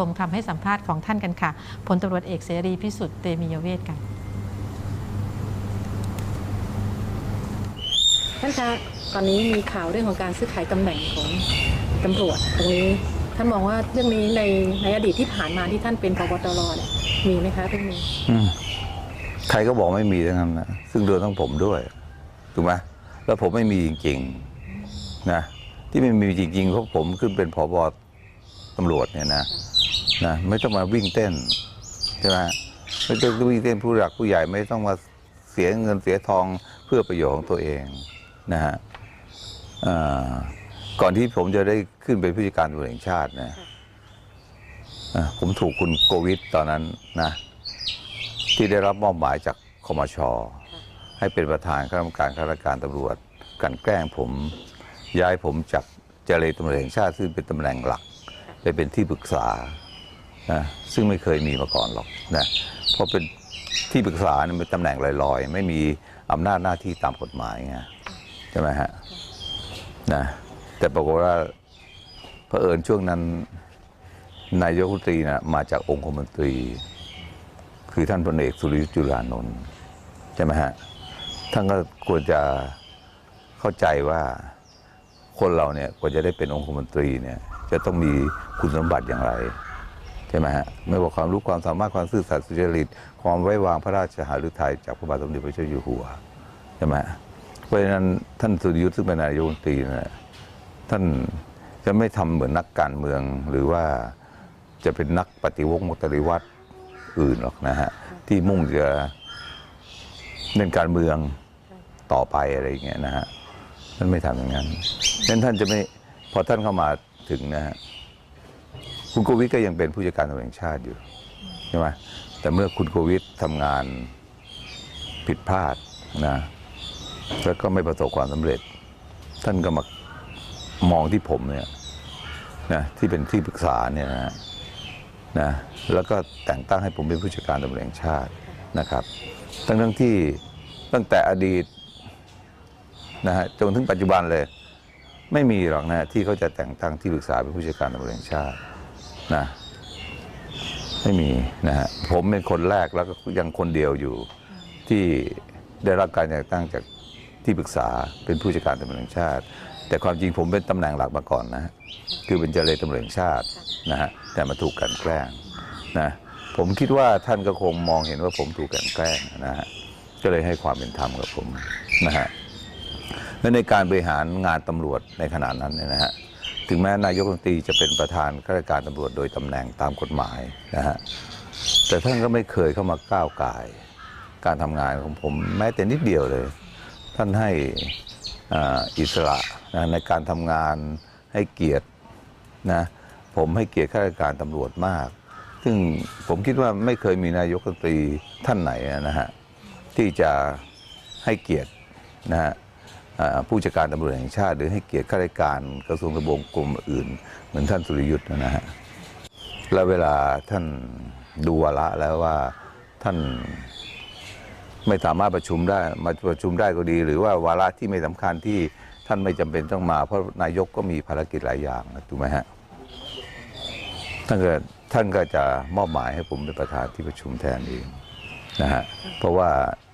ชมคำให้สัมภาษณ์ของท่านกันค่ะพลตำรวจเอกเสรีพิสุทธิ์เตมียเวทกันท่านคะตอนนี้มีข่าวเรื่องของการซื้อขายตำแหน่งของตำรวจตรงนี้ท่านมองว่าเรื่องนี้ในในอดีตที่ผ่านมาที่ท่านเป็นพบตรเนี่ยมีไหมคะเรื่องนี้อืมใครก็บอกไม่มีทั้งนั้นนะซึ่งรวมทั้งผมด้วยถูกไหมแล้วผมไม่มีจริงๆนะที่ไม่มีจริงๆเพราะผมขึ้นเป็นผบตำรวจเนี่ยนะ นะไม่ต้องมาวิ่งเต้นใช่ไหมไม่ต้องวิ่งเต้นผู้หลักผู้ใหญ่ไม่ต้องมาเสียเงินเสียทองเพื่อประโยชน์ของตัวเองนะฮะก่อนที่ผมจะได้ขึ้นเป็นผู้จัดการตำรวจแห่งชาตินะผมถูกคุณโกวิทตอนนั้นนะที่ได้รับมอบหมายจากคมช ให้เป็นประธานคณะกรรมการข้าราชการตำรวจกันแกล้งผมย้ายผมจากเจรตำรวจแห่งชาติซึ่งเป็นตำแหน่งหลัก ไปเป็นที่ปรึกษา นะซึ่งไม่เคยมีมาก่อนหรอกนะเพราะเป็นที่ปรึกษาเนี่ยเป็นตำแหน่งลอยๆ ไม่มีอำนาจหน้าที่ตามกฎหมายไงใช่ไหมฮะนะแต่ปรากฏว่าเผอิญช่วงนั้นนายกรัฐมนตรีนะมาจากองคมนตรี คือท่านพลเอกสุริยุทธ์จุลานนท์ใช่ไหมฮะท่านก็ควรจะเข้าใจว่าคนเราเนี่ยกว่าจะได้เป็นองคมนตรีเนี่ยจะต้องมีคุณสมบัติอย่างไร ใช่ไหมฮะไม่ว่าความรู้ความสามารถความซื่อสัตย์สุจริต ความไว้วางพระราชหฤทัยจากพระบาทสมเด็จพระเจ้าอยู่หัวใช่ไหมเพราะฉะนั้นท่านสุริยุทธ์ซึ่งเป็นนายกรัฐมนตรีนะท่านจะไม่ทำเหมือนนักการเมือง หรือว่าจะเป็นนักปฏิวงศ์ปฏิวัตอื่นหรอกนะฮะที่มุ่งจะเล่นการเมืองต่อไปอะไรอย่างเงี้ยนะฮะท่านไม่ทำอย่างนั้นนั้นท่านจะไม่พอท่านเข้ามาถึงนะฮะ คุณโควิดก็ยังเป็นผู้จัดการตำรวจแห่งชาติอยู่ใช่ไหมแต่เมื่อคุณโควิดทำงานผิดพลาดนะแล้วก็ไม่ประสบความสำเร็จ ท่านก็มามองที่ผมเนี่ยนะที่เป็นที่ปรึกษาเนี่ยนะนะแล้วก็แต่งตั้งให้ผมเป็นผู้จัดการตำรวจแห่งชาตินะครับ ทั้งทั้งที่ตั้งแต่อดีตนะฮะจนถึงปัจจุบันเลย ไม่มีหรอกนะที่เขาจะแต่งตั้งที่ปรึกษาเป็นผู้จัดการตำรวจแห่งชาติ นะไม่มีนะฮะผมเป็นคนแรกแล้วก็ยังคนเดียวอยู่ ที่ได้รับการแต่งตั้งจากที่ปรึกษาเป็นผู้จัดการตำรวจแห่งชาติ แต่ความจริงผมเป็นตำแหน่งหลักมาก่อนนะคือเป็นเจรตำรวจแห่งชาตินะฮะแต่มาถูกกันแกล้งนะผมคิดว่าท่านก็คงมองเห็นว่าผมถูกกันแกล้งนะฮะก็เลยให้ความเป็นธรรมกับผมนะฮะและในการบริหารงานตำรวจในขณะนั้นเนี่ยนะฮะ ถึงแม้นายกรัฐมนตรีจะเป็นประธานข้าราชการตำรวจโดยตำแหน่งตามกฎหมายนะฮะแต่ท่านก็ไม่เคยเข้ามาก้าวไก่การทำงานของผมแม้แต่นิดเดียวเลย ท่านให้อ,อิสระนะในการทำงานให้เกียรตินะผมให้เกียรติข้าราชการตำรวจมาก ซึ่งผมคิดว่าไม่เคยมีนายกรัฐมนตรีท่านไหนนะฮะที่จะให้เกียรตินะฮะ ผู้จัดการตำรวจแห่งชาติ หรือให้เกียรติข้าราชการกระทรวงทบวงกรมอื่น เหมือนท่านสุริยุทธ์นะฮะแล้วเวลาท่านดูวาระแล้วว่าท่านไม่สามารถประชุมได้มาประชุมได้ก็ดี หรือว่าวาระที่ไม่สำคัญที่ท่านไม่จำเป็นต้องมา เพราะนายกก็มีภารกิจหลายอย่างถูกไหมฮะท่านก็ท่านก็จะมอบหมายให้ผมเป็นประธานที่ประชุมแทนเองนะฮะเพราะว่า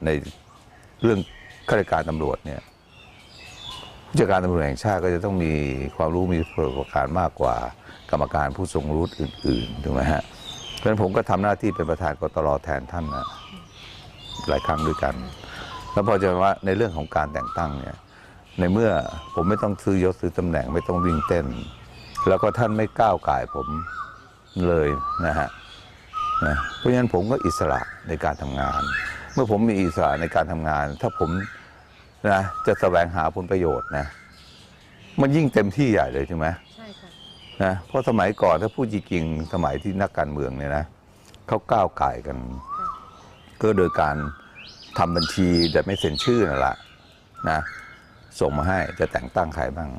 ในเรื่องข้าราชการตำรวจเนี่ย ผู้จัดการตำรวจแห่งชาติก็จะต้องมีความรู้มีประสบการณ์มากกว่ากรรมการผู้ทรงรู้อื่นๆถูกไหมฮะเพราะฉะนั้นผมก็ทำหน้าที่เป็นประธานกตรแทนท่านนะหลายครั้งด้วยกัน แล้วพอจะว่าในเรื่องของการแต่งตั้งเนี่ยในเมื่อผมไม่ต้องซื้อยศซื้อตำแหน่งไม่ต้องวิ่งเต้น แล้วก็ท่านไม่ก้าวไก่ผมเลยนะฮะนะเพราะฉะนั้นผมก็อิสระในการทำงาน เมื่อผมมีอิสระในการทำงาน ถ้าผม นะจะแสวงหาผลประโยชน์นะ มันยิ่งเต็มที่ใหญ่เลยใช่ไหมใช่ค่ะนะเพราะสมัยก่อนถ้าพูดจริงๆสมัยที่นักการเมืองเนี่ยนะเขาก้าวไก่ายกัน ก็โดยการทำบัญชีแต่ไม่เซ็นชื่อนั่นแหละนะส่งมาให้จะแต่งตั้งใครบ้าง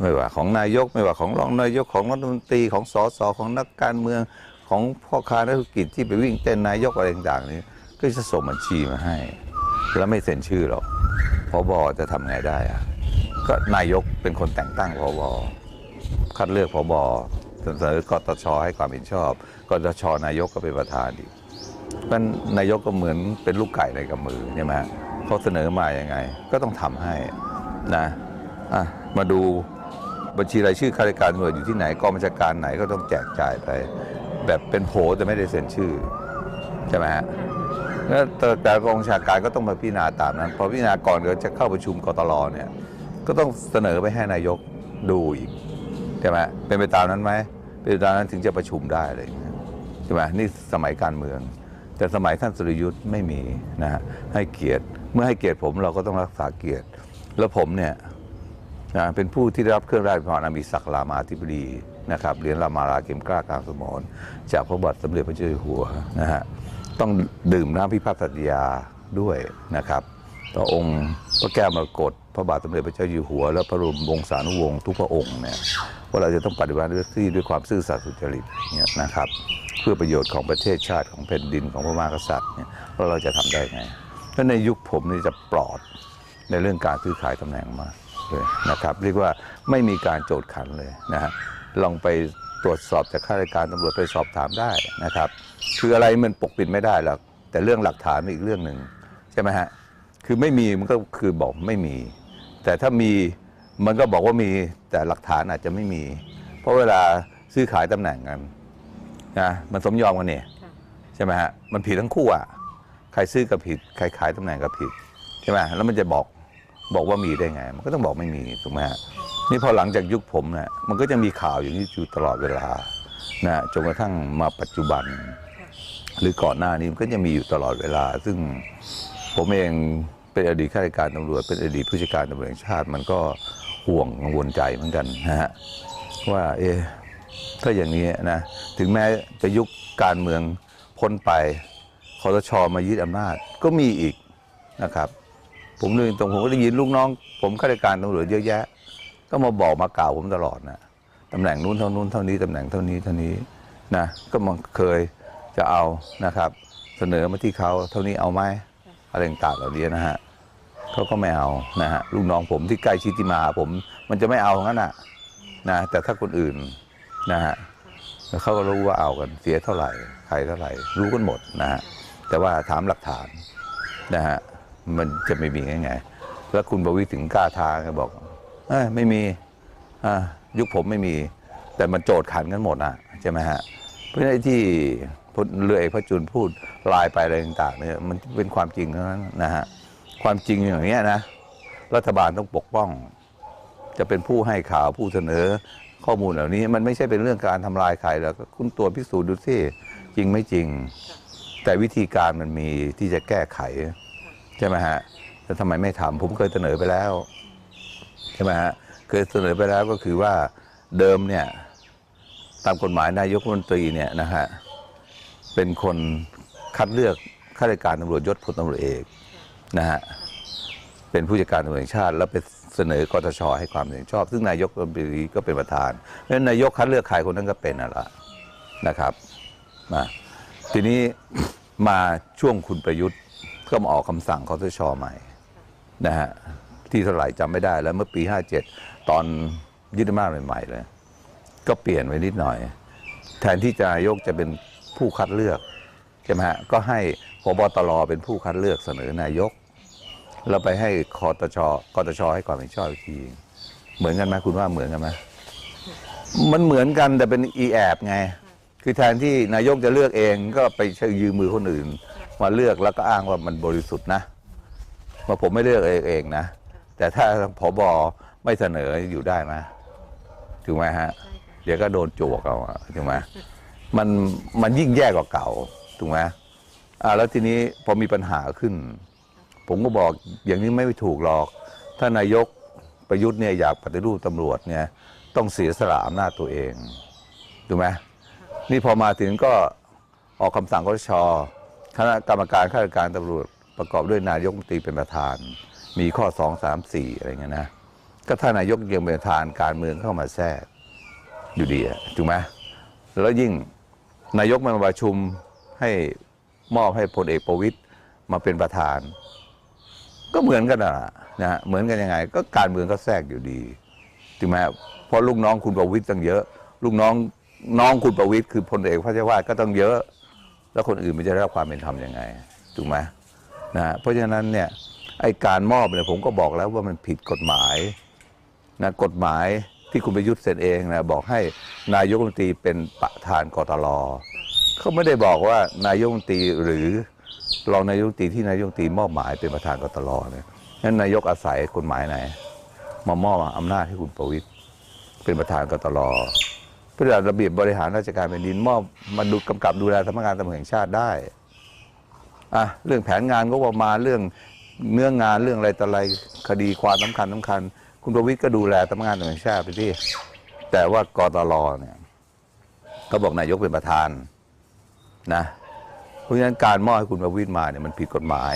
ไม่ว่าของนายกไม่ว่าของรองนายกของรัฐมนตรีของสสของนักการเมืองของพ่อค้านักธุรกิจที่ไปวิ่งเต้นนายกอะไรต่างๆนี่ก็จะส่งบัญชีมาให้ แล้วไม่เซ็นชื่อหรอกพบจะทำไงได้อะก็นายกเป็นคนแต่งตั้งพบคัดเลือกพบเสนอกตชให้ความเห็นชอบกตชนายกก็เป็นประธานอีกมันนายกก็เหมือนเป็นลูกไก่ในกำมือใช่ไหมฮะเขาเสนอมาอย่างไง ก็ต้องทำให้นะอะมาดูบัญชีรายชื่อข้าราชการตำรวจอยู่ที่ไหนกองบัญชาการไหนก็ต้องแจกจ่ายไป แบบเป็นโผแต่ไม่ได้เซ็นชื่อใช่ไหมฮะ แล้วแต่กองบัญชาการก็ต้องมาพิจารณาตามนั้น พอพิจารณาก่อนเดี๋ยวจะเข้าประชุมกตลเนี่ย ก็ต้องเสนอไปให้นายกดูอีกใช่ไหมเป็นไปตามนั้นไหมเป็นไปตามนั้นถึงจะประชุมได้เงี้ยใช่ไหมนี่สมัยการเมือง แต่สมัยท่านสุริยุทธ์ไม่มีนะฮะให้เกียรติเมื่อให้เกียรติผมเราก็ต้องรักษาเกียรติ แล้วผมเนี่ยนะเป็นผู้ที่ได้รับเครื่องราชทานอามีศักดิ์รามาธิบดีนะครับเหรียญรามาราเข็มกล้ากลางสมรจากพระบาทสมเด็จพระเจ้าอยู่หัวนะฮะ ต้องดื่มน้ำพิพัฒน์สัตยาด้วยนะครับต่อองค์พระแก้วมรกตพระบาทสมเด็จพระเจ้าอยู่หัว และพระบรมวงศานุวงศ์ทุกพระองค์เนี่ยว่าเราจะต้องปฏิบัติหน้าที่ด้วยความซื่อสัตย์สุจริตเนี่ยนะครับ เพื่อประโยชน์ของประเทศชาติของแผ่นดินของพระมหากษัตริย์เนี่ยว่าเราจะทำได้ไงถ้าในยุคผมนี่จะปลอดในเรื่องการซื้อขายตำแหน่งมากเลยนะครับ เรียกว่าไม่มีการโจทย์ขันเลยนะฮะลองไป ตรวจสอบจากข้าราชการตำรวจไปสอบถามได้นะครับ คืออะไรมันปกปิดไม่ได้หรอกแต่เรื่องหลักฐานเป็นอีกเรื่องหนึ่งใช่ไหมฮะคือไม่มีมันก็คือบอกไม่มี แต่ถ้ามีมันก็บอกว่ามีแต่หลักฐานอาจจะไม่มี เพราะเวลาซื้อขายตำแหน่งกันนะมันสมยอมกันเนี่ยค่ะใช่ไหมฮะมันผิดทั้งคู่อะใครซื้อก็ผิด ใครขายตำแหน่งก็ผิดใช่ไหมแล้วมันจะบอกบอกว่ามีได้ไง มันก็ต้องบอกไม่มีถูกไหมฮะ นี่พอหลังจากยุคผมเนี่ยมันก็จะมีข่าวอย่างนี้อยู่ตลอดเวลานะจนกระทั่งมาปัจจุบัน หรือก่อนหน้านี้มันก็จะมีอยู่ตลอดเวลา ซึ่งผมเองเป็นอดีตข้าราชการตำรวจเป็นอดีตผู้จัดการตำรวจแห่งชาติ มันก็ห่วงกังวลใจเหมือนกันนะฮะว่าเอะถ้าอย่างนี้นะถึงแม้จะยุคการเมืองพ้นไปคอสชมายึดอำนาจก็มีอีกนะครับ ผมเรื่องตรงผมก็ได้ยินลูกน้อง ผมข้าราชการตำรวจเยอะแยะ ก็มาบอกมากล่าวผมตลอดนะตำแหน่งนู้นเท่านู้นเท่านี้ตำแหน่งเท่านี้เท่านี้นะก็มาเคยจะเอานะครับ เสนอมาที่เขาเท่านี้เอาไหมอะไรต่างๆเหล่านี้นะฮะเขาก็ไม่เอานะฮะลูกน้องผมที่ใกล้ชิดที่มาผม มันจะไม่เอางั้นน่ะนะแต่ถ้าคนอื่นนะฮะเขาก็รู้ว่าเอากันเสียเท่าไหร่ใครเท่าไหร่ รู้กันหมดนะฮะแต่ว่าถามหลักฐานนะฮะมันจะไม่มีไง่ายๆแล้วคุณประวิถึงกล้าทาก็บอก เอ้ยไม่มีอ่ายุคผมไม่มี แต่มันโจทย์ขันกันหมดอะใช่ไหมฮะเพราะฉะนั้นไอ้ที่พลเรือเอกพระจุลพูดลายไปอะไรต่างๆเนี่ยมันเป็นความจริงเท่านั้นนะฮะความจริงอย่างเนี้ยนะ รัฐบาลต้องปกป้อง จะเป็นผู้ให้ข่าวผู้เสนอข้อมูลเหล่านี้ มันไม่ใช่เป็นเรื่องการทำลายใครแล้วก็คุณตรวจพิสูจน์ดูสิจริงไม่จริง แต่วิธีการมันมีที่จะแก้ไข ใช่ไหมฮะแล้วทำไมไม่ทำผมเคยเสนอไปแล้ว ใช่ไหมฮะเคยเสนอไปแล้วก็คือว่าเดิมเนี่ยตามกฎหมายนายกรัฐมนตรีเนี่ยนะฮะเป็นคนคัดเลือกข้าราชการตำรวจยศพลตำรวจเอกนะฮะเป็นผู้จัดการตำรวจแห่งชาติ แล้วไปเสนอกตชให้ความเห็นชอบ ซึ่งนายกรัฐมนตรีก็เป็นประธานเพราะฉะนั้นนายกคัดเลือกใครคนนั้นก็เป็นน่ะละนะครับนะทีนี้มาช่วงคุณประยุทธ์ก็มาออกคำสั่งคอสชใหม่นะฮะ ที่เท่าไหร่จำไม่ได้แล้วเมื่อปี 57 ตอนยึดอำนาจใหม่ๆเลยก็เปลี่ยนไปนิดหน่อย แทนที่จะนายกจะเป็นผู้คัดเลือกใช่ไหมฮะก็ให้พบตรเป็นผู้คัดเลือกเสนอนายก แล้วไปให้คอตชกตชให้ความเห็นชอบอีกทีเหมือนกันไหมคุณว่าเหมือนกันไหมมันเหมือนกันแต่เป็นอีแอบไง คือแทนที่นายกจะเลือกเองก็ไปใช้ยืมมือคนอื่น มาเลือกแล้วก็อ้างว่ามันบริสุทธิ์นะว่าผมไม่เลือกเองเองนะ แต่ถ้าผบไม่เสนออยู่ได้ไหมถูกไหมฮะ เดี๋ยวก็โดนจวกเอาอะถูกไหมมันมันยิ่งแย่กว่าเก่าถูกไหมอ่าแล้วทีนี้พอมีปัญหาขึ้น ผมก็บอกอย่างนี้ไม่ถูกหรอกถ้านายกประยุทธ์เนี่ยอยากปฏิรูปตำรวจเนี่ยต้องเสียสละอำนาจตัวเองถูกไหมนี่พอมาถึงก็ออกคำสั่งคอสชคณะกรรมการข้าราชการตำรวจประกอบด้วยนายกรัฐมนตรีเป็นประธาน มีข้อสองสามสี่อะไรเงี้ยนะ ก็ถ้านายกยังเป็นประธานการเมืองเข้ามาแทรกอยู่ดีอะถูกไหมแล้วยิ่งนายกมาประชุมให้มอบให้พลเอกประวิตยมาเป็นประธาน ก็เหมือนกันนะนะ เหมือนกันยังไง ก็การเมืองก็แทรกอยู่ดีถูกไหมเพราะลูกน้องคุณประวิตยตั้งเยอะ ลูกน้องน้องคุณประวิตยคือพลเอกพระเจ้าวาดก็ต้องเยอะ แล้วคนอื่นมันจะได้รับความเป็นธรรมยังไงถูกไหมนะเพราะฉะนั้นเนี่ย ไอการมอบเนี่ยผมก็บอกแล้วว่ามันผิดกฎหมายนะกฎหมายที่คุณประยุทธ์เซ็นเองนะบอกให้นายกรัฐมนตรีเป็นประธานกตลเขาไม่ได้บอกว่านายกรัฐมนตรีหรือรองนายกรัฐมนตรีที่นายกรัฐมนตรีมอบหมายเป็นประธานกตลเนี่ยนั้นนายกอาศัยกฎหมายไหนมามอบอำนาจให้คุณประวิตยเป็นประธานกตลเพื่อระเบียบบริหารราชการแผ่นดินมอบมาดูกำกับดูแลสำนักงานตำรวจแห่งชาติได้อะเรื่องแผนงานก็ว่ามาเรื่อง เนื้องานเรื่องอะไรต่ออะไรคดีความสำคัญสำคัญ คุณประวิตยก็ดูแลสำนักงานตำรวจแห่งชาติไปที่ แต่ว่ากตลเนี่ยเขาบอกนายกเป็นประธานนะเพราะฉะนั้นการมอบให้คุณประวิตยมาเนี่ยมันผิดกฎหมาย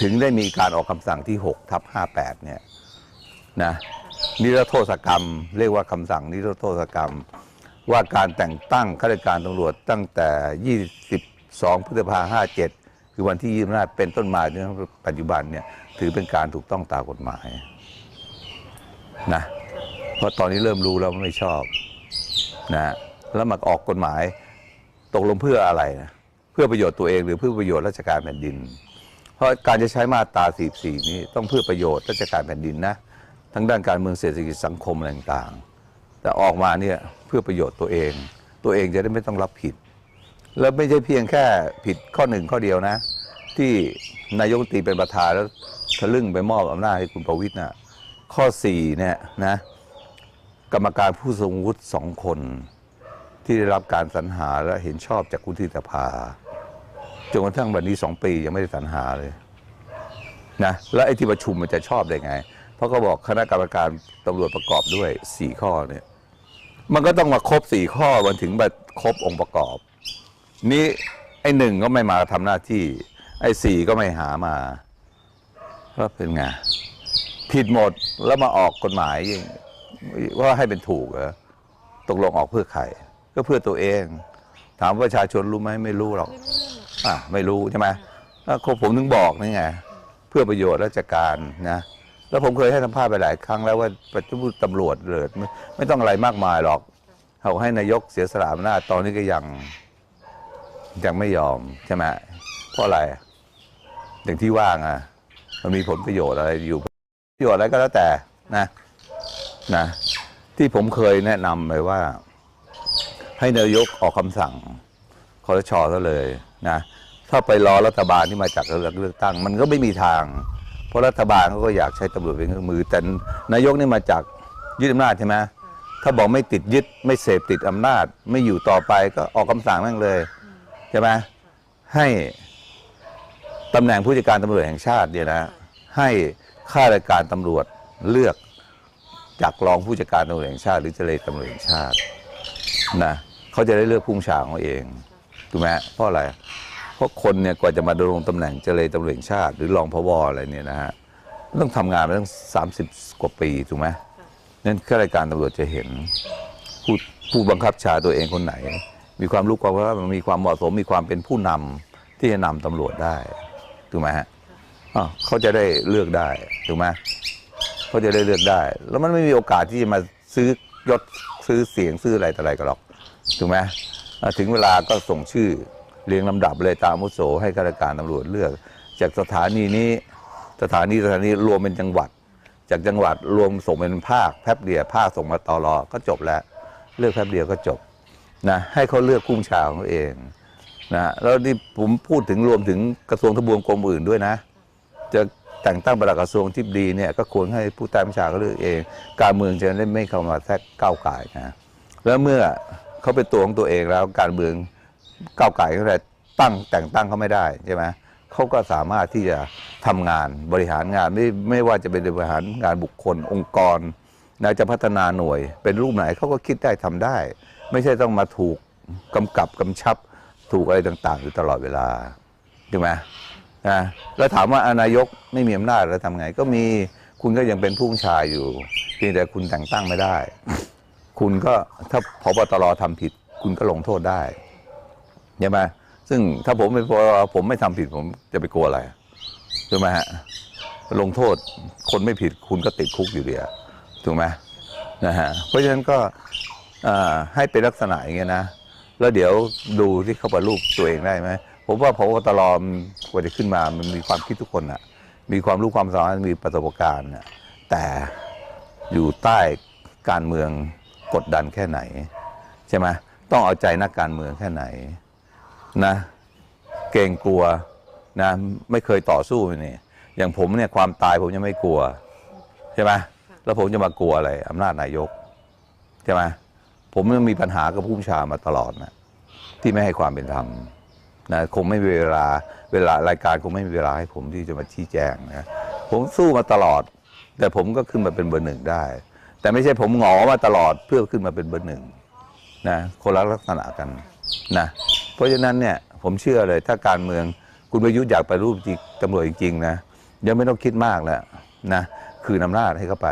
ถึงได้มีการออกคำสั่งที่6ทับ58เนี่ยนะนิรโทษกรรม เรียกว่าคำสั่งนิรโทษกรรม ว่าการแต่งตั้งข้าราชการตำรวจตั้งแต่ 22 พฤษภาคม57 คือวันที่25เป็นต้นมาจนปัจจุบันเนี่ยถือเป็นการถูกต้องตามกฎหมายนะเพราะตอนนี้เริ่มรู้แล้วไม่ชอบนะแล้วมาออกกฎหมายตกลงเพื่ออะไรนะเพื่อประโยชน์ตัวเองหรือเพื่อประโยชน์ราชการแผ่นดิน เพราะการจะใช้มาตรา44นี้ต้องเพื่อประโยชน์ราชการแผ่นดินนะทั้งด้านการเมืองเศรษฐกิจสังคมอะไรต่างๆแต่ออกมาเนี่ยเพื่อประโยชน์ตัวเอง ตัวเองจะได้ไม่ต้องรับผิด แล้วไม่ใช่เพียงแค่ผิดข้อหนึ่งข้อเดียวนะ ที่นายกตีเป็นประธานแล้วทะลึ่งไปมอบอำนาจให้คุณประวิตยนะข้อสี่เนี่ยนะกรรมการผู้ทรงวุฒิสองคน ที่ได้รับการสรรหาและเห็นชอบจากวุฒิสภาจนกระทั่งวันนี้สองปียังไม่ได้สรรหาเลยนะแล้วไอ้ที่ประชุมมันจะชอบได้ไง เพราะก็บอกคณะกรรมการตำรวจประกอบด้วยสี่ข้อเนี่ยมันก็ต้องมาครบสี่ข้อมันถึงมาครบองค์ประกอบ นี้ไอ้หนึ่งก็ไม่มาทำหน้าที่ ไอ้สี่ก็ไม่หามาก็เป็นไงผิดหมดแล้วมาออกกฎหมายว่าให้เป็นถูกเหรอตกลงออกเพื่อใครก็เพื่อตัวเอง ถามประชาชนรู้ไหมไม่รู้หรอกอะไม่รู้ใช่ไหมแล้วผมถึงบอกนี่ไงเพื่อประโยชน์ราชการนะแล้วผมเคยให้สัมภาษณ์ไปหลายครั้งแล้วว่าปัจจุบันตำรวจเลยไม่ต้องอะไรมากมายหรอกเขาให้นายกเสียสละอำนาจตอนนี้ก็ยัง ยังไม่ยอมใช่ไหมเพราะอะไรอย่างที่ว่างอะมันมีผลประโยชน์อะไรอยู่ประโยชน์อะไรก็แล้วแต่นะนะ ที่ผมเคยแนะนำไปว่า ให้นายกออกคำสั่งคอรชซะเลยนะถ้าไปรอรัฐบาลที่มาจากเลือกตั้ง มันก็ไม่มีทาง เพราะรัฐบาลเขาก็อยากใช้ตำรวจเป็นเครื่องมือ แต่นายกนี่มาจากยึดอำนาจใช่ไหมถ้าบอกไม่ติดยึดไม่เสพติดอำนาจ ไม่อยู่ต่อไปก็ออกคำสั่งนั่งเลย ใช่ไหมให้ตำแหน่งผู้จัดการตำรวจแห่งชาติเนี่ยนะให้ข้าราชการตำรวจเลือกจากรองผู้จัดการตำรวจแห่งชาติ หรือเจรตำรวจแห่งชาตินะเขาจะได้เลือกผู้ชาของเขาเองถูกไหมเพราะอะไรเพราะคนเนี่ยกว่าจะมาดำรงตำแหน่งเจรตำรวจแห่งชาติ หรือรองพบอะไรเนี่ยนะฮะต้องทำงานมาตั้งสามสิบกว่าปีถูกไหมนั่นข้าราชการตำรวจจะเห็นผู้ผู้บังคับชาตัวเองคนไหน มีความรู้ความว่ามันมีความเหมาะสมมีความเป็นผู้นำที่จะนำตำรวจได้ถูกไหมฮะเขาจะได้เลือกได้ถูกไหมเขาจะได้เลือกได้ แล้วมันไม่มีโอกาสที่จะมาซื้อยศซื้อเสียงซื้ออะไรต่ออะไรกันหรอกถูกไหมถึงเวลาก็ส่งชื่อเรียงลำดับเลยตามอาวุโสให้ข้าราชการตำรวจเลือก จากสถานีนี้สถานีสถานีรวมเป็นจังหวัด จากจังหวัดรวมส่งเป็นภาคแป๊บเดียวภาคส่งมาตอรอก็จบแล้ว เลือกแป๊บเดียวก็จบ นะให้เขาเลือกผู้บัญชาของเขาเองนะแล้วนี่ผมพูดถึงรวมถึงกระทรวงทบวงกรมอื่นด้วยนะ จะแต่งตั้งปลัดกระทรวงที่ดีเนี่ยก็ควรให้ผู้ใต้บัญชาเขาเลือกเอง การเมืองจะได้ไม่เข้ามาแทรกก้าวไก่นะแล้วเมื่อเขาเป็นตัวของตัวเองแล้วการเมืองก้าวไก่เขาได้ตั้งแต่งตั้งเขาไม่ได้ใช่ไหมเขาก็สามารถที่จะทำงานบริหารงานไม่ไม่ว่าจะเป็นบริหารงานบุคคลองค์กรนะจะพัฒนาหน่วย เป็นรูปไหนเขาก็คิดได้ทำได้ ไม่ใช่ต้องมาถูกกำกับกำชับถูกอะไรต่างๆ อยู่ตลอดเวลาใช่ไหมนะแล้วถามว่าอานายกไม่มีอำนาจแล้วทำไง ก็มีคุณก็ยังเป็นผู้บัญชาอยู่เพียงแต่คุณแต่งตั้งไม่ได้ คุณก็ถ้าพบตรทำผิด คุณก็ลงโทษได้ใช่ไหมซึ่งถ้าผมไม่พอผมไม่ทำผิดผมจะไปกลัวอะไรถูกไหมฮะลงโทษคนไม่ผิดคุณก็ติดคุกอยู่เดีอะถูกไหมนะฮะเพราะฉะนั้นก็ ให้เป็นลักษณะอย่างเงี้ยนะ แล้วเดี๋ยวดูที่เข้าไปรูปตัวเองได้ไหมผมว่าพบตรมันกว่าจะขึ้นมามันมีความคิดทุกคนอะมีความรู้ความสามารถมีประสบการณ์น่ะแต่อยู่ใต้การเมืองกดดันแค่ไหน ใช่ไหมต้องเอาใจนักการเมืองแค่ไหนนะเกรงกลัวนะไม่เคยต่อสู้นี่อย่างผมเนี่ยความตายผมยังไม่กลัว ใช่ไหมแล้วผมจะมากลัวอะไรอำนาจนายก ใช่ไหม ผมยังมีปัญหากับผู้บัญชามาตลอดนะที่ไม่ให้ความเป็นธรรมนะคงไม่มีเวลาเวลารายการคงไม่มีเวลาให้ผมที่จะมาชี้แจงนะผมสู้มาตลอด แต่ผมก็ขึ้นมาเป็นเบอร์หนึ่งได้ แต่ไม่ใช่ผมหงอมาตลอดเพื่อขึ้นมาเป็นเบอร์หนึ่งนะคนละลักษณะกันนะเพราะฉะนั้นเนี่ยผมเชื่อเลยถ้าการเมืองคุณประยุทธ์อยากไปรูปจริงตำรวจจริงๆนะยังไม่ต้องคิดมากแล้วนะคืนอำนาจให้เขาไป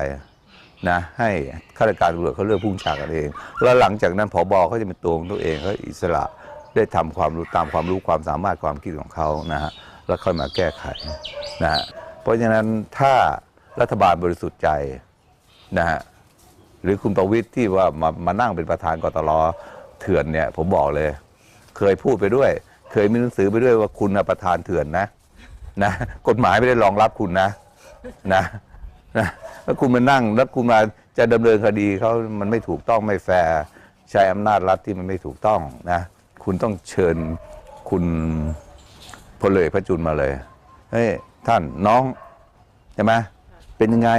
นะให้ข้าราชการตำรวจเขาเลือกผู้บัญชาการเอง แล้วหลังจากนั้นผบเขาจะเป็นตัวของตัวเองเขาอิสระได้ทำความรู้ตามความรู้ความสามารถความคิดของเขานะฮะแล้วค่อยมาแก้ไขนะฮะเพราะฉะนั้นถ้ารัฐบาลบริสุทธิ์ใจนะฮะหรือคุณประวิทย์ที่ว่ามามานั่งเป็นประธานกตลเถื่อนเนี่ยผมบอกเลย เคยพูดไปด้วย เคยมีหนังสือไปด้วยว่าคุณประธานเถื่อนนะนะกฎหมายไม่ได้รองรับคุณนะนะ นะแล้วคุณมานั่งแล้วคุณมาจะดำเนินคดีเขามันไม่ถูกต้องไม่แฟร์ใช้อำนาจรัฐที่มันไม่ถูกต้องนะคุณต้องเชิญคุณพลเอกพระจุลมาเลยเฮ้ยท่านน้องใช่ไหมเป็นยังไง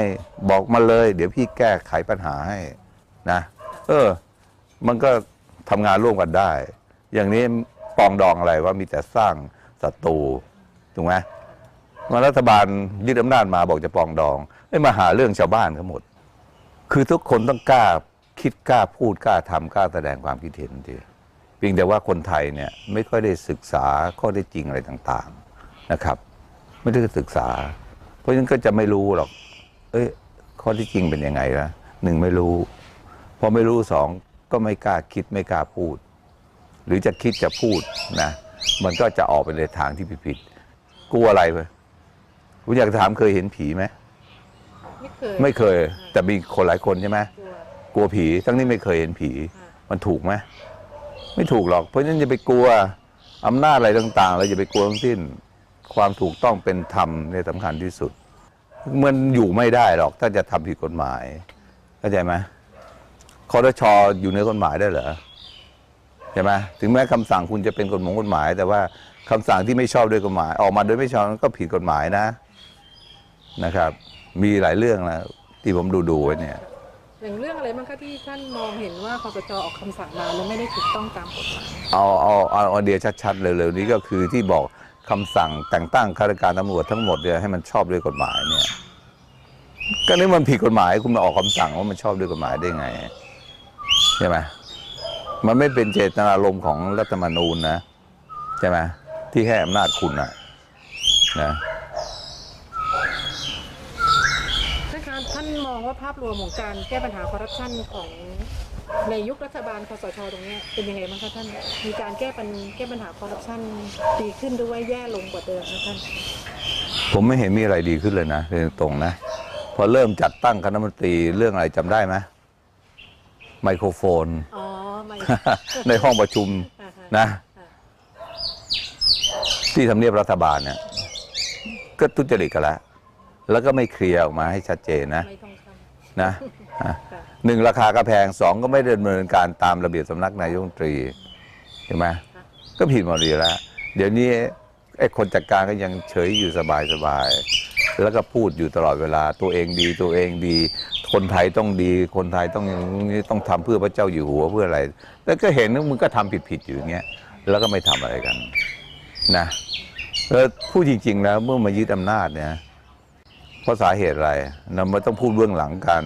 บอกมาเลย เดี๋ยวพี่แก้ไขปัญหาให้นะ เออ มันก็ทำงานร่วมกันได้ อย่างนี้ปองดองอะไรว่ามีแต่สร้างศัตรูถูกไหมมารัฐบาลยึดอำนาจมาบอกจะปองดอง ไม่มาหาเรื่องชาวบ้านทั้งหมด คือทุกคนต้องกล้าคิดกล้าพูดกล้าทำกล้าแสดงความคิดเห็นทีเพียงแต่ว่าคนไทยเนี่ยไม่ค่อยได้ศึกษาข้อได้จริงอะไรต่างๆนะครับ ไม่ได้ศึกษา เพราะฉะนั้นก็จะไม่รู้หรอก เอ้ยข้อที่จริงเป็นยังไงนะหนึ่งไม่รู้ พอไม่รู้สองก็ไม่กล้าคิดไม่กล้าพูด หรือจะคิดจะพูดนะมันก็จะออกไปในทางที่ผิดๆกลัวอะไรไปผมอยากถามเคยเห็นผีไหม ไม่เคยไม่เคย แต่มีคนหลายคนใช่ไหมกลัวกลัวผีทั้งนี้ไม่เคยเห็นผีค่ะมันถูกไหมไม่ถูกหรอก เพราะฉะนั้นอย่าไปกลัวอำนาจอะไรต่าง ๆ เราอย่าไปกลัวทั้งสิ้น ความถูกต้องเป็นธรรมเนี่ยสำคัญที่สุด มันอยู่ไม่ได้หรอก ถ้าจะทำผิดกฎหมายเข้าใจไหมคอรชอยู่ในกฎหมายได้เหรอใช่ไหมถึงแม้คำสั่งคุณจะเป็นกฎหมายกฎหมาย แต่ว่าคำสั่งที่ไม่ชอบด้วยกฎหมาย ออกมาโดยไม่ชอบก็ผิดกฎหมายนะนะครับ มีหลายเรื่องนะที่ผมดูดูๆไว้เนี่ย อย่างเรื่องอะไรบ้างคะที่ท่านมองเห็นว่าคอสชออกคำสั่งมาแล้วไม่ได้ถูกต้องตามกฎหมายเอาเอาเอาเอาเดียชัดๆเร็วๆนี้ก็คือที่บอกคำสั่งแต่งตั้งข้าราชการตำรวจทั้งหมดเนี่ยให้มันชอบด้วยกฎหมายเนี่ยก็นี่มันผิดกฎหมายคุณมาออกคำสั่งว่ามันชอบด้วยกฎหมายได้ไงใช่ไหมมันไม่เป็นเจตนารมณ์ของรัฐธรรมนูญนะใช่ไหมที่ให้อำนาจคุณนะนะ ท่านคะท่านมองว่าภาพ รวมของการแก้ปัญหาคอร์รัปชันของในยุครัฐบาลคสชตรงเนี้ยเป็นยังไงบ้างคะท่าน มีการแก้ปัญแก้ปัญหาคอร์รัปชันดีขึ้นหรือว่าแย่ลงกว่าเดิมคะท่าน ผมไม่เห็นมีอะไรดีขึ้นเลยนะเรื่องตรงนะ พอเริ่มจัดตั้งคณะรัฐมนตรีเรื่องอะไรจำได้ไหมไมโครโฟน อ๋อไม่ ในห้องประชุมอ่าฮนะที่ทำเนียบรัฐบาลเนี่ยก็ทุจริตกันแล้ว แล้วก็ไม่เคลียร์ออกมาให้ชัดเจนนะ ไม่ต้องท นะหนึ่งราคาก็แพงสองก็ไม่ดำเนินการตามระเบียบสำนักนายกรัฐมนตรีเห็นไหมก็ผิดหมดเลยแล้ว เดี๋ยวนี้ไอ้คนจัดการก็ยังเฉยอยู่สบายสบายแล้วก็พูดอยู่ตลอดเวลาตัวเองดีตัวเองดี คนไทยต้องดี คนไทยต้องนี้ต้องทำเพื่อพระเจ้าอยู่หัวเพื่ออะไร แล้วก็เห็นมึงก็ทำผิดๆอยู่อย่างเงี้ยแล้วก็ไม่ทำอะไรกันนะแล้วพูดจริง ๆ แล้วเมื่อมายึดอำนาจเนี่ย เพราะสาเหตุอะไรเราไม่ต้องพูดเบื้องหลังการ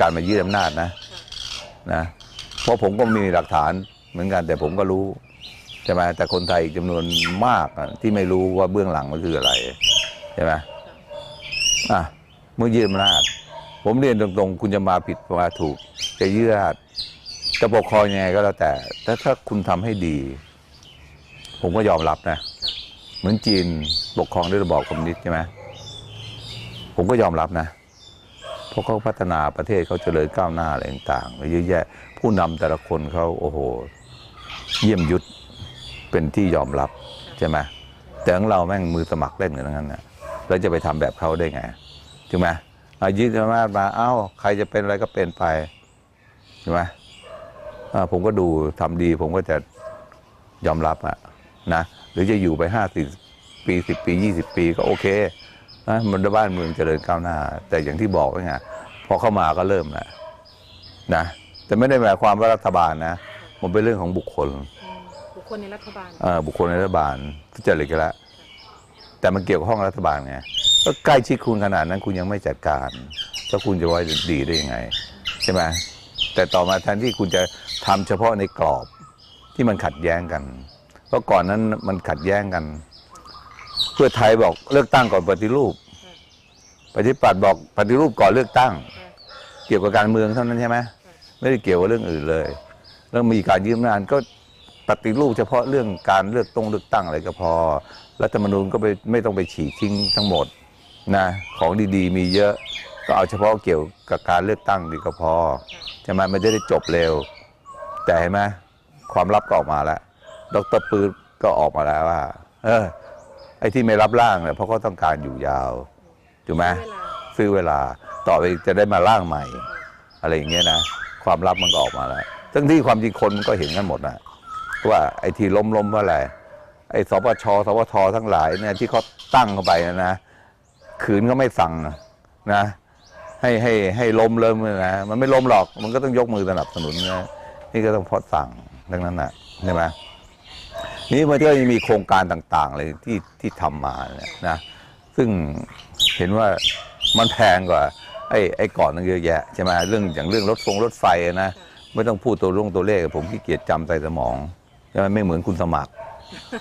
การมายึดอำนาจนะนะ เพราะผมก็มีหลักฐานเหมือนกัน แต่ผมก็รู้ใช่ไหมแต่คนไทยอีกจำนวนมากที่ไม่รู้ว่าเบื้องหลังมันคืออะไรใช่ไหมอะเมื่อยึดอำนาจ ผมเรียนตรงๆ คุณจะมาผิดมาถูก จะยึดอำนาจจะปกครองยังไงก็แล้วแต่แต่ถ้าคุณทำให้ดี ผมก็ยอมรับนะ เหมือนจีนปกครองด้วยระบอบคอมมิวนิสต์ใช่ไหม ผมก็ยอมรับนะ เพราะเขาพัฒนาประเทศเขาเจริญก้าวหน้าอะไรต่างๆเยอะแยะผู้นำแต่ละคนเขาโอ้โห เยี่ยมยุทธเป็นที่ยอมรับใช่ไหมแต่ของเราแม่งมือสมัครเล่นกันทั้งนั้นนะเราจะไปทำแบบเขาได้ไงถูกไหมอายึดอำนาจมาเอ้า ใครจะเป็นอะไรก็เป็นไปใช่ไหมผมก็ดูทำดี ผมก็จะยอมรับอะนะหรือจะอยู่ไปห้าสิบปีสิบปียี่สิบปีก็โอเค นะมันบ้านเมืองเจริญก้าวหน้า แต่อย่างที่บอกไว้ไงพอเข้ามาก็เริ่มแหละนะแต่ไม่ได้หมายความว่ารัฐบาลนะ มันเป็นเรื่องของบุคคลอืมบุคคลในรัฐบาลเอ่อบุคคลในรัฐบาลทุจริตกันแล้วแต่มันเกี่ยวกับห้องรัฐบาลไงก็ใกล้ชิดคุณขนาดนั้นคุณยังไม่จัดการแล้วคุณจะไว้ดีได้ยังไง ใช่ไหมแต่ต่อมาแทนที่คุณจะทำเฉพาะในกรอบที่มันขัดแย้งกัน เพราะก่อนนั้นมันขัดแย้งกัน เพื่อไทยบอกเลือกตั้งก่อนปฏิรูปปฏิปัติบอกปฏิรูปก่อนเลือกตั้ง เกี่ยวกับการเมืองเท่านั้นใช่ไหมไม่ได้เกี่ยวกับเรื่องอื่นเลยแล้วมีการยืมนาจก็ปฏิรูปเฉพาะเรื่องการเลือกตรงเลือกตั้งอะไรก็พอ รัฐธรรมนูญก็ไปไม่ต้องไปฉีกทิ้งทั้งหมดนะของดีๆ มีเยอะก็เอาเฉพาะเกี่ยวกับการเลือกตั้งดีก็พอใช่ไหมมันจะได้จบเร็ว แต่เห็นไหมความลับก็ออกมาแล้ว ดรปืนก็ออกมาแล้วว่า เออ ไอ้ที่ไม่รับร่างเนี่ยเพราะเขาต้องการอยู่ยาวถูกไหมเวลาซื้อเวลาต่อไปจะได้มาร่างใหม่ อะไรอย่างเงี้ยนะความลับมันก็ออกมาแล้วทั้งที่ความจริงคนมันก็เห็นกันหมดนะว่าไอ้ที่ล้มล้มๆว่าอะไรไอ้สปชสวททั้งหลายเนี่ยที่เขาตั้งเข้าไปนะนะขืนก็ไม่สั่งนะให้ให้ให้ล้มเริ่มเลยนะมันไม่ล้มหรอก มันก็ต้องยกมือสนับสนุนนะนี่ก็ต้องเพอสั่งดังนั้นนะใช่ไหม นี่มันก็ยังมีโครงการต่างๆเลยที่ที่ทำมาเนี่ยนะซึ่งเห็นว่ามันแพงกว่าไอ้ไอ้ก่อนนั่นเยอะแยะใช่ไหมเรื่องอย่างเรื่องรถฟงรถไฟอะนะไม่ต้องพูดตัวลงตัวเลขผมขี้เกียจจำใส่สมองใช่ไหมไม่เหมือนคุณสมัคร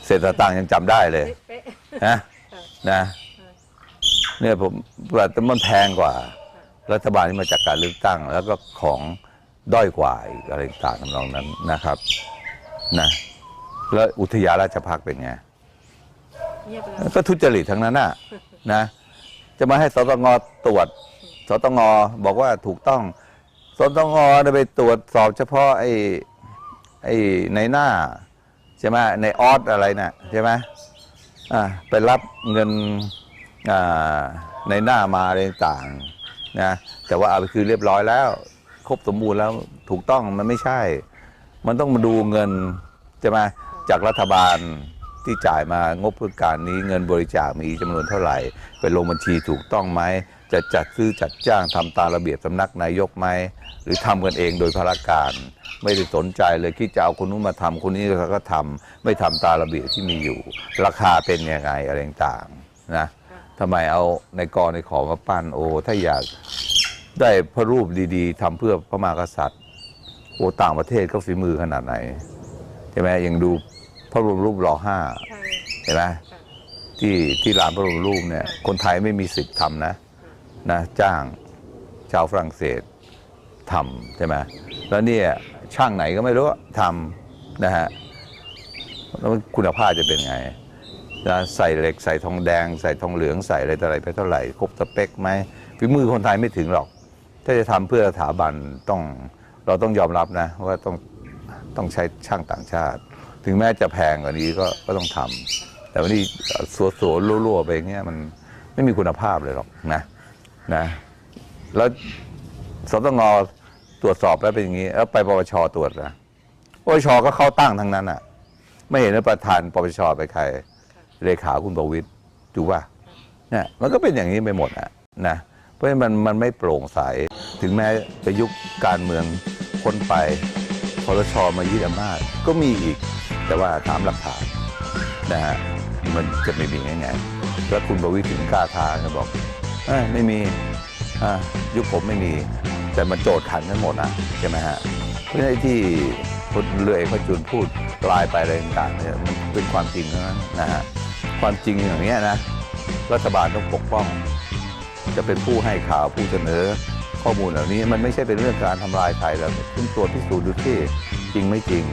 เศรษฐตังค์ยังจำได้เลยเป๊ะนะนะเนี่ยผมว่าแต่มันแพงกว่า รัฐบาลที่มาจากการเลือกตั้ง แล้วก็ของด้อยกว่าอีกอะไรต่างๆทำนองนั้นนะครับนะ แล้วอุทยานราชพักษ์เป็นไงเงียบไปแล้วก็ทุจริตทั้งนั้นน่ะนะ จะมาให้สตงตรวจสตงบอกว่าถูกต้องสตงได้ไปตรวจสอบเฉพาะไอ้ไอ้ในหน้าใช่ไหมในออสอะไรน่ะใช่ไหมอ่าไปรับเงินอ่าในหน้ามาอะไรต่างนะแต่ว่าเอาไปคืนเรียบร้อยแล้ว ครบสมบูรณ์แล้วถูกต้องมันไม่ใช่ มันต้องมาดูเงินใช่ไหม จากรัฐบาลที่จ่ายมางบเพื่อการนี้เงินบริจาคมีจำนวนเท่าไหร่เป็นลงบัญชีถูกต้องไหม จะจัดซื้อจัดจ้างทำตามระเบียบสำนักนายกไหม หรือทำกันเองโดยพละการ ไม่ได้สนใจเลยคิดจะเอาคนนู้นมาทำคนนี้ก็ทำไม่ทำตามระเบียบที่มีอยู่ ราคาเป็นยังไงอะไรต่างๆนะทำไมเอาในกรในขอมาปั้นโอ้ถ้าอยากได้พระรูปดีๆทำเพื่อพระมหากษัตริย์โอ้ต่างประเทศเขาฝีมือขนาดไหนใช่ไหมยังดู พระบรมรูปหล่อห้าใช่เห็นไหมค่ะที่ที่ลานพระบรมรูปเนี่ยคนไทยไม่มีสิทธิ์ทำนะนะจ้างชาวฝรั่งเศสทำใช่ไหมแล้วเนี่ยช่างไหนก็ไม่รู้ทำนะฮะแล้วคุณภาพจะเป็นไงนะใส่เหล็กใส่ทองแดง ใส่ทองเหลืองใส่อะไรต่ออะไรไปเท่าไหร่ครบสเปคไหมฝีมือคนไทยไม่ถึงหรอก ถ้าจะทำเพื่อสถาบันต้องเราต้องยอมรับนะว่าต้องต้องใช้ช่างต่างชาติ ถึงแม้จะแพงกว่านี้ก็ก็ต้องทำแต่วันนี้สัวสัวรั่วๆไปอย่างเงี้ยมันไม่มีคุณภาพเลยหรอกนะนะแล้วสตงตรวจสอบแล้วเป็นอย่างนี้ แล้วไปปปชตรวจนะปปชก็เข้าตั้งทั้งนั้นอะ ไม่เห็นว่าประธานปปชไปใคร เลขาคุณประวิตรถูกป่ะเนี่ยมันก็เป็นอย่างนี้ไปหมดอะนะเพราะฉะนั้นมันมันไม่โปร่งใส ถึงแม้จะยุคการเมืองคนไปพลชมายึดอำนาจก็มีอีก แต่ว่าถามหลักฐานนะฮะมันจะไม่มีง่ายๆแล้วคุณประวิตรถึงกล้าทาก็บอกอไม่มีอายุคผมไม่มี แต่มันโจทย์ขันกันหมดนะใช่ไหมฮะเพราะฉะนั้นที่พลเรือเอกพจุลพูดลายไปอะไรต่างๆเนี่ยมันเป็นความจริงนั้นะฮะความจริงอย่างเนี้ยนะรัฐบาลต้องปกป้อง จะเป็นผู้ให้ข่าวผู้เสนอข้อมูลเหล่านี้มันไม่ใช่เป็นเรื่องการทำลายใครแล้วขึ้นตัวจพิสูจน์ดูที่จริงไม่จริง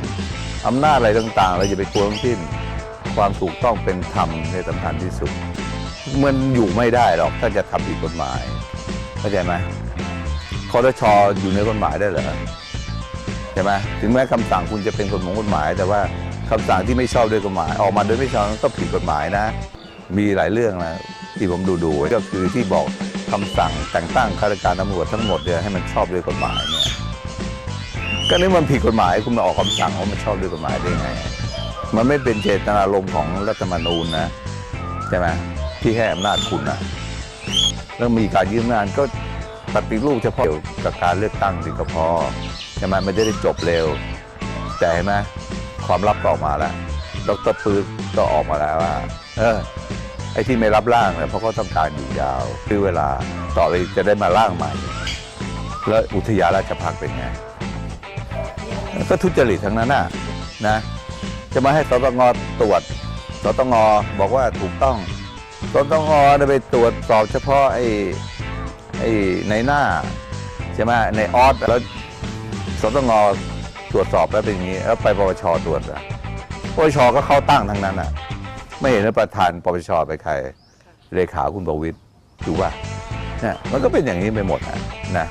อำนาจอะไรต่างๆ เราอย่าไปกลัวทั้งสิ้น ความถูกต้องเป็นธรรมในสำคัญที่สุด มันอยู่ไม่ได้หรอกถ้าจะทำผิดกฎหมายเข้าใจไหมคอรชอยู่ในกฎหมายได้เหรอใช่ไหมถึงแม้คำสั่งคุณจะเป็นกฎหมายกฎหมาย แต่ว่าคำสั่งที่ไม่ชอบด้วยกฎหมาย ออกมาโดยไม่ชอบก็ผิดกฎหมายนะ มีหลายเรื่องนะที่ผมดูดูก็คือที่บอกคำสั่งแต่งตั้งข้าราชการตำรวจทั้งหมดเนี่ยให้มันชอบด้วยกฎหมายเนี่ย ก็นี่มันผิดกฎหมายคุณมาออกคำสั่งว่ามันชอบด้วยกฎหมายได้ไง มันไม่เป็นเจตนารมณ์ของรัฐธรรมนูญนะใช่ไหมที่ให้อำนาจคุณนะแล้วมีการยืมงานก็ปฏิรูปเฉพาะเกี่ยวกับการเลือกตั้งสิก็พอใช่ไหมมันจะได้จบเร็ว แต่เห็นไหมความลับออกมาแล้วดรปื๊ดก็ออกมาแล้วว่าเออไอ้ที่ไม่รับร่างเนี่ยเพราะเขาต้องการอยู่ยาวคือเวลาต่อไปจะได้มาร่างใหม่ แล้วอุทยาราชพักษ์เป็นไง ก็ทุจริตทั้งนั้นน่ะนะจะมาให้สตงตรวจสตงบอกว่าถูกต้องสตงไปตรวจสอบเฉพาะไอ้ไอ้ในหน้าใช่ไหมในออสแล้วสตงตรวจสอบแล้วเป็นอย่างนี้แล้วไปปปชตรวจอะปปชก็เข้าตั้งทั้งนั้นอะ ไม่เห็นว่าประธานปปชไปใครเลขาคุณประวิตรถูกป่ะเนี่ยมันก็เป็นอย่างนี้ไปหมดอะนะ